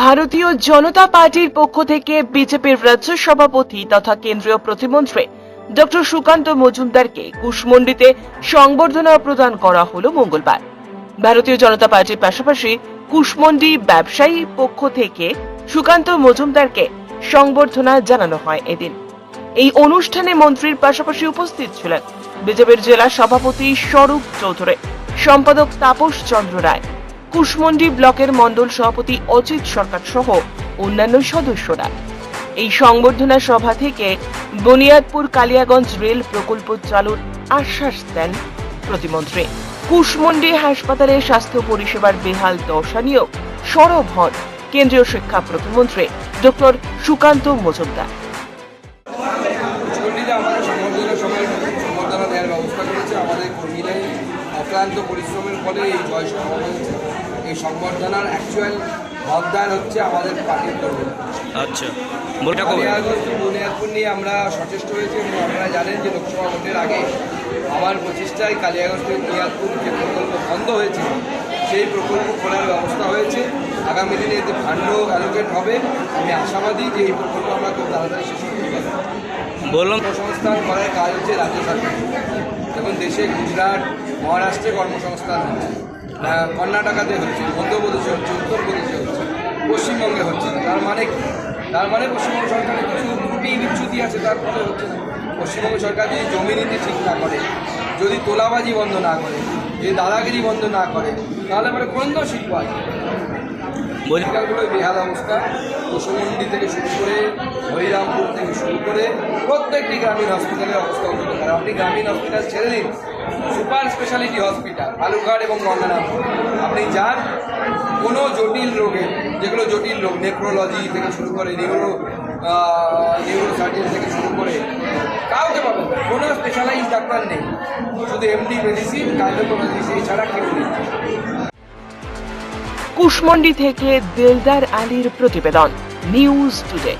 ভারতীয় জনতা পার্টির পক্ষ থেকে বিজেপির রাজ্য সভাপতি তথা কেন্দ্রীয় প্রতিমন্ত্রী ডক্টর সুকান্ত মজুমদারকে কুশমন্ডিতে সংবর্ধনা প্রদান করা হলো মঙ্গলবার। ভারতীয় জনতা পার্টির পাশাপাশি কুশমন্ডি ব্যবসায়ী পক্ষ থেকে সুকান্ত মজুমদারকে সংবর্ধনা জানানো হয় এদিন। এই অনুষ্ঠানে মন্ত্রীর পাশাপাশি উপস্থিত ছিলেন বিজেপির জেলা সভাপতি স্বরূপ চৌধুরী, সম্পাদক তাপস চন্দ্র রায় কুশমন্ডি ব্লকের মণ্ডল সভাপতি অজিত সরকার সহ অন্যান্য সদস্যরা। এই সংবর্ধনা সভা থেকে বুনিয়াদপুর কালিয়াগঞ্জ রেল প্রকল্প চালুর আশ্বাস দেন প্রতিমন্ত্রী। কুশমন্ডি হাসপাতালে স্বাস্থ্য পরিষেবার বেহাল দশা নিয়েও সরব হন কেন্দ্রীয় শিক্ষা প্রতিমন্ত্রী ডক্টর সুকান্ত মজুমদার। অক্লান্ত পরিশ্রমের ফলে এই জয় সম্ভব হয়েছে এই সংবর্ধনার অ্যাকচুয়াল হকদার হচ্ছে আমাদের পার্টির কর্মীরা আচ্ছা কালিয়াগঞ্জ বুনিয়াদপুর নিয়ে আমরা সচেষ্ট হয়েছি এবং আপনারা জানেন যে লোকসভা ভোটের আগে আমার প্রচেষ্টায় কালিয়াগঞ্জ বুনিয়াদপুর যে প্রকল্প বন্ধ হয়েছে সেই প্রকল্প খোলার ব্যবস্থা হয়েছে। আগামী দিনে এতে ফান্ড অ্যালোকেট হবে। আমি আশাবাদী যে এই প্রকল্প আমরা খুব তাড়াতাড়ি শেষ করতে পারব। বললাম কর্মসংস্থান করার কাজ হচ্ছে রাজ্য সরকার যেমন দেশে গুজরাট মহারাষ্ট্রে কর্মসংস্থান হচ্ছে কর্ণাটকাতে হচ্ছে মধ্যপ্রদেশে হচ্ছে উত্তরপ্রদেশে হচ্ছে পশ্চিমবঙ্গে হচ্ছে। তার মানে কি? তার মানে পশ্চিমবঙ্গ সরকারের কিছু ত্রুটি বিচ্যুতি আছে তার ফলে হচ্ছে না। পশ্চিমবঙ্গ সরকার যদি জমি নীতি ঠিক না করে যদি তোলাবাজি বন্ধ না করে যদি দাদাগিরি বন্ধ না করে তাহলে পরে বন্ধ শিল্প আছে? হসপিটালগুলোর বেহাল অবস্থা। কুসুমন্ডি থেকে শুরু করে হরিরামপুর থেকে শুরু করে প্রত্যেকটি গ্রামীণ হসপিটালের অবস্থা উন্নত করে। আপনি গ্রামীণ হসপিটাল ছেড়ে দিন সুপার স্পেশালিটি হসপিটাল, বালুরঘাট এবং গঙ্গারামপুর আপনি যান কোনো জটিল রোগে, যেগুলো জটিল রোগ, নেফ্রোলজি থেকে শুরু করে নিউরো নিউরো থেকে শুরু করে কাউকে পাবেন কোনো স্পেশালাইজ ডাক্তার নেই। শুধু এমডি মেডিসিন কার্ডিওলজি এছাড়া কেউ নেই। কুশমন্ডি থেকে দিলদার আলীর প্রতিবেদন নিউজ টুডে